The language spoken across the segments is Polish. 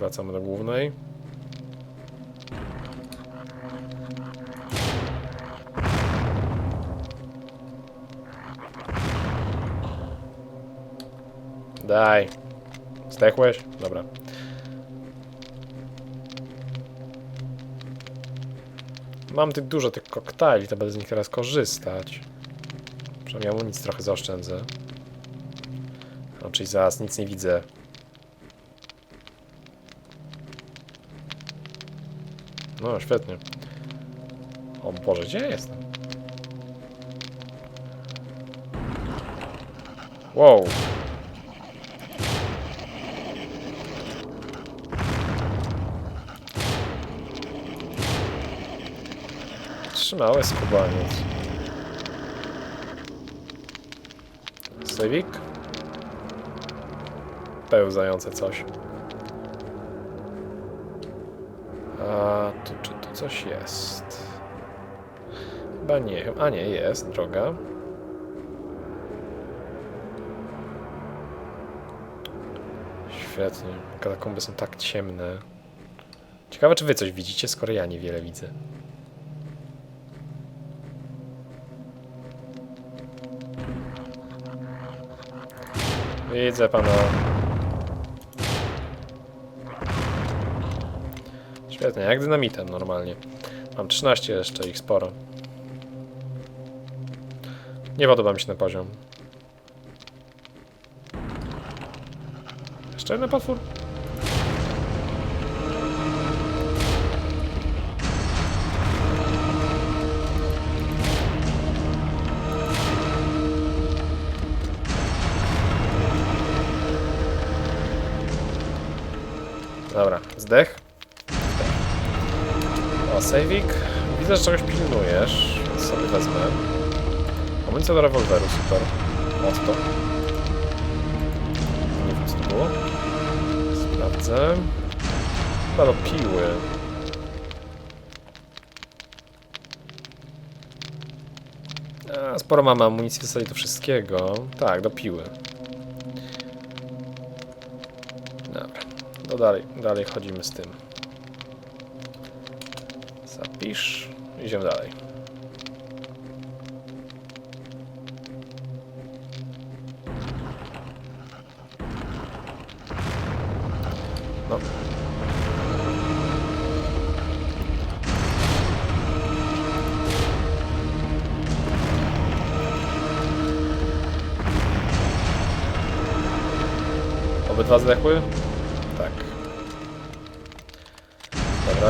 wracamy do głównej. Daj. Zdechłeś? Dobra. Mam tych dużo tych koktajli, to będę z nich teraz korzystać. Przynajmniej amunicji trochę zaoszczędzę. No, czyli zaraz nic nie widzę. No, świetnie. O Boże, gdzie ja jestem? Wow. Trzymały skubaniec. Sejwik? Pełzające coś. Tu czy tu coś jest? Chyba nie. A nie, jest droga. Świetnie. Katakomby są tak ciemne. Ciekawe, czy wy coś widzicie, skoro ja niewiele widzę. Widzę pana. Świetnie, jak dynamitem normalnie. Mam 13 jeszcze, ich sporo. Nie podoba mi się ten poziom. Jeszcze jeden potwór? O, sejwik. Widzę, że czegoś pilnujesz, więc sobie wezmę. Amunicja do rewolweru, super. Mocno. Nie wiem, co to było. Sprawdzę. Chyba do piły. A, sporo mamy amunicji w zasadzie do wszystkiego. Tak, do piły. Dobra. No dalej, dalej chodzimy z tym. Zapisz. Idziemy dalej. No. Obydwa zdechły?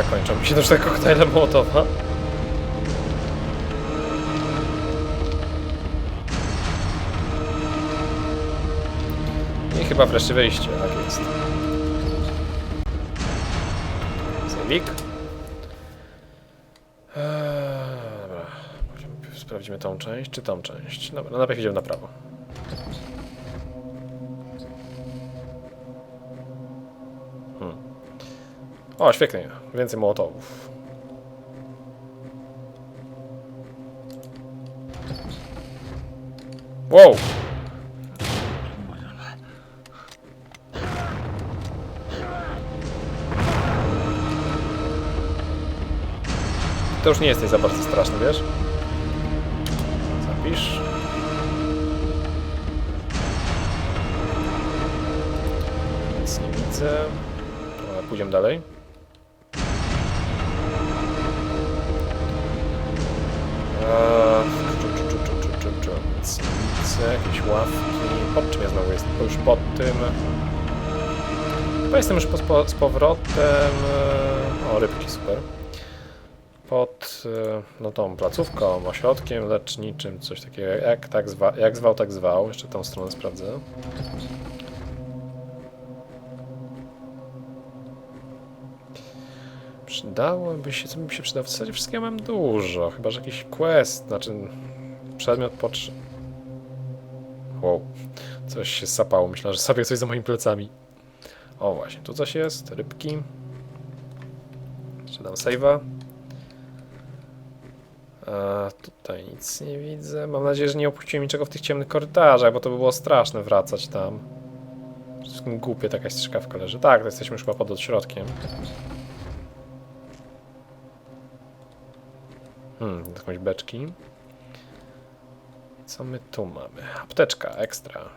Dobra, kończą mi się też te koktajle Mołotowa. I chyba wreszcie wejście, tak jest. Sejwik. Eee, dobra, sprawdzimy tą część, czy tą część. Dobra, no najpierw idziemy na prawo. O, świetnie. Więcej mołotowów. Wow! To już nie jesteś za bardzo straszny, wiesz? Zapisz. Nic nie widzę. Pójdziemy dalej. Widzę, jakieś ławki. Pod czym ja znowu jestem? To już pod tym. Chyba jestem już po, z powrotem. e, O, rybki, super. Pod e, no tą placówką, ośrodkiem leczniczym, coś takiego. Jak, tak zwa, jak zwał, tak zwał. Jeszcze tą stronę sprawdzę. Przydałoby się, co mi się przydało? W zasadzie wszystkiego mam dużo, chyba że jakiś quest, znaczy przedmiot potrze... Wow, coś się sapało, myślałem, że sobie coś za moimi plecami. O właśnie, tu coś jest, rybki. Jeszcze dam save'a. A tutaj nic nie widzę. Mam nadzieję, że nie opuściłem niczego w tych ciemnych korytarzach, bo to by było straszne wracać tam. wszystkim głupie taka strzykawka leży. Tak, to jesteśmy już chyba pod odśrodkiem. Hmm, jakąś beczki. Co my tu mamy? Apteczka, ekstra.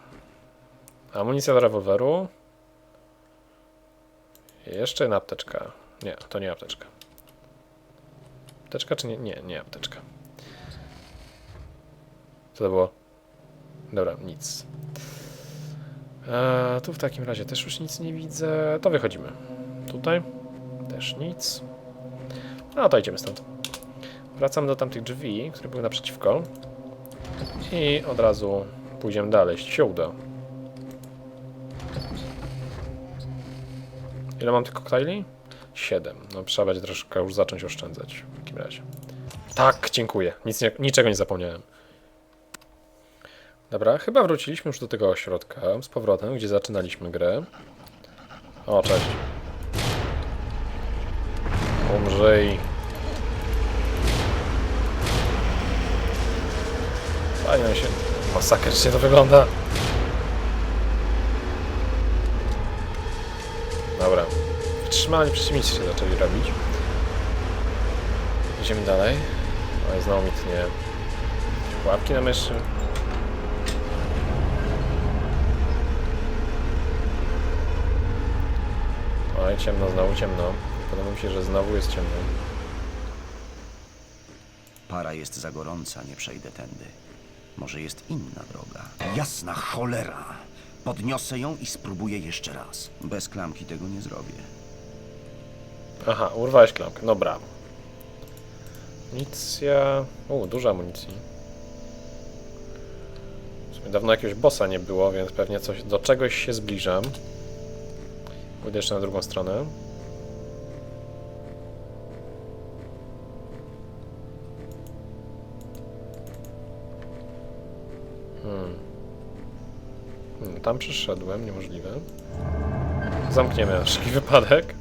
Amunicja do rewolweru. Jeszcze jedna apteczka. Nie, to nie apteczka. Apteczka czy nie? Nie, nie apteczka. Co to było? Dobra, nic. Eee, tu w takim razie też już nic nie widzę. To wychodzimy. Tutaj też nic. No to idziemy stąd. Wracam do tamtych drzwi, które były naprzeciwko. I od razu pójdziemy dalej, się uda. Ile mam tych koktajli? Siedem. No trzeba będzie troszkę już zacząć oszczędzać w takim razie. Tak, dziękuję. Nic nie, niczego nie zapomniałem. Dobra, chyba wróciliśmy już do tego ośrodka z powrotem, gdzie zaczynaliśmy grę. O, cześć. Umrzyj. Fajnie się. Masakrycznie to wygląda. Dobra. Wytrzymali przeciwnicy się zaczęli robić. Idziemy dalej. Oj, znowu mi tnie. Łapki na myszy. Oj, ciemno, znowu ciemno. Podoba mi się, że znowu jest ciemno. Para jest za gorąca, nie przejdę tędy. Może jest inna droga. Jasna cholera! Podniosę ją i spróbuję jeszcze raz. Bez klamki tego nie zrobię. Aha, urwałeś klamkę. No brawo. Amunicja... U, dużo amunicji. W sumie dawno jakiegoś bossa nie było, więc pewnie coś, do czegoś się zbliżam. Pójdę jeszcze na drugą stronę. Hmm. Hmm, tam przyszedłem, niemożliwe. Zamkniemy na wszelki wypadek.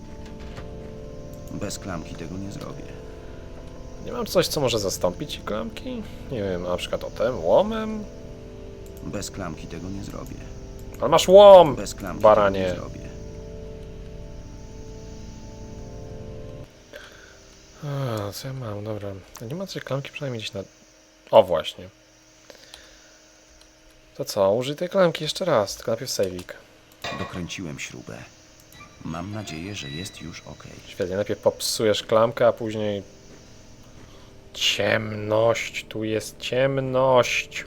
Bez klamki tego nie zrobię. Nie mam coś, co może zastąpić klamki? Nie wiem, na przykład otem, łomem? Bez klamki tego nie zrobię. Ale masz łom, Bez klamki baranie. tego nie zrobię. A, co ja mam? Dobra. Nie ma coś klamki przynajmniej gdzieś na... O, właśnie. To co? Użyj tej klamki jeszcze raz, tylko najpierw sejwik. Dokręciłem śrubę. Mam nadzieję, że jest już ok. Świetnie, najpierw popsujesz klamkę, a później... Ciemność, tu jest ciemność.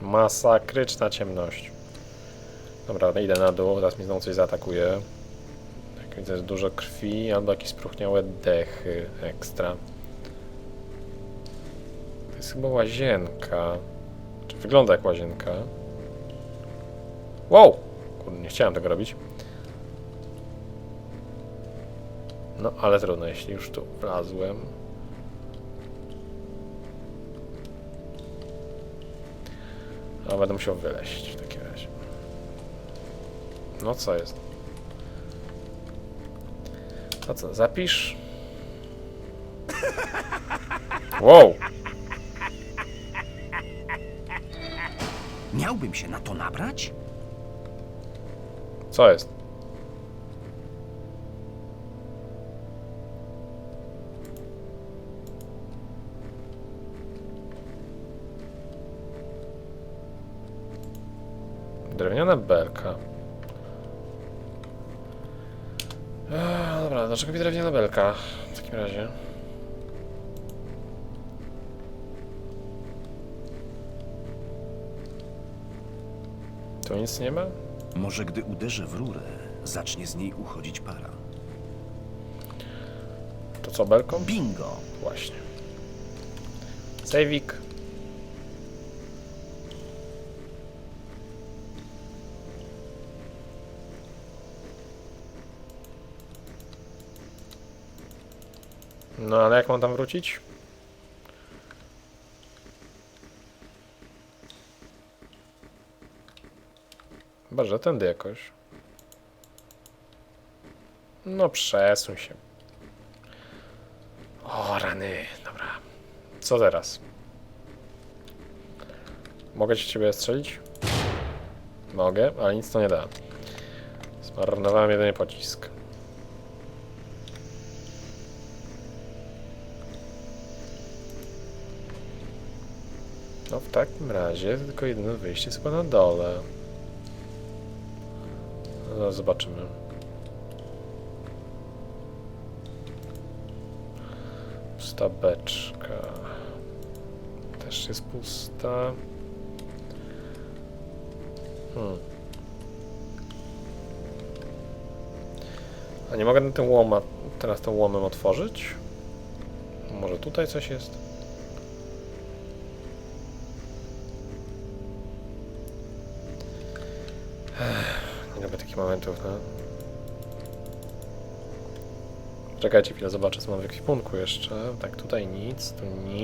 Masakryczna ciemność. Dobra, idę na dół, teraz mi znowu coś zaatakuje. Jak widzę, jest dużo krwi albo jakieś spróchniałe dechy ekstra. To jest chyba łazienka. Czy wygląda jak łazienka? Wow! Kurde, nie chciałem tego robić. No, ale trudno, jeśli już tu wlazłem. A będę musiał wyleść w takim razie. No co jest? A co, zapisz? Wow! Miałbym się na to nabrać? Co jest? Drewniana belka. Eee, dobra, dlaczego mi drewniana belka w takim razie? Tu nic nie ma? Może gdy uderzę w rurę, zacznie z niej uchodzić para. To co, belką? Bingo! Właśnie. Sejwik. No ale jak mam tam wrócić? Chyba, że tędy jakoś. No przesuń się. O, rany, dobra. Co teraz? Mogę ci ciebie strzelić? Mogę, ale nic to nie da. Zmarnowałem jedynie pocisk. No w takim razie tylko jedyne wyjście jest chyba na dole. Zobaczymy. Pusta beczka. Też jest pusta. Hmm. A nie mogę tym łoma, teraz tym łomem otworzyć? Może tutaj coś jest? Takich momentów, no. Czekajcie chwilę, zobaczę co mam w ekwipunku jeszcze. Tak, tutaj nic, tu nic.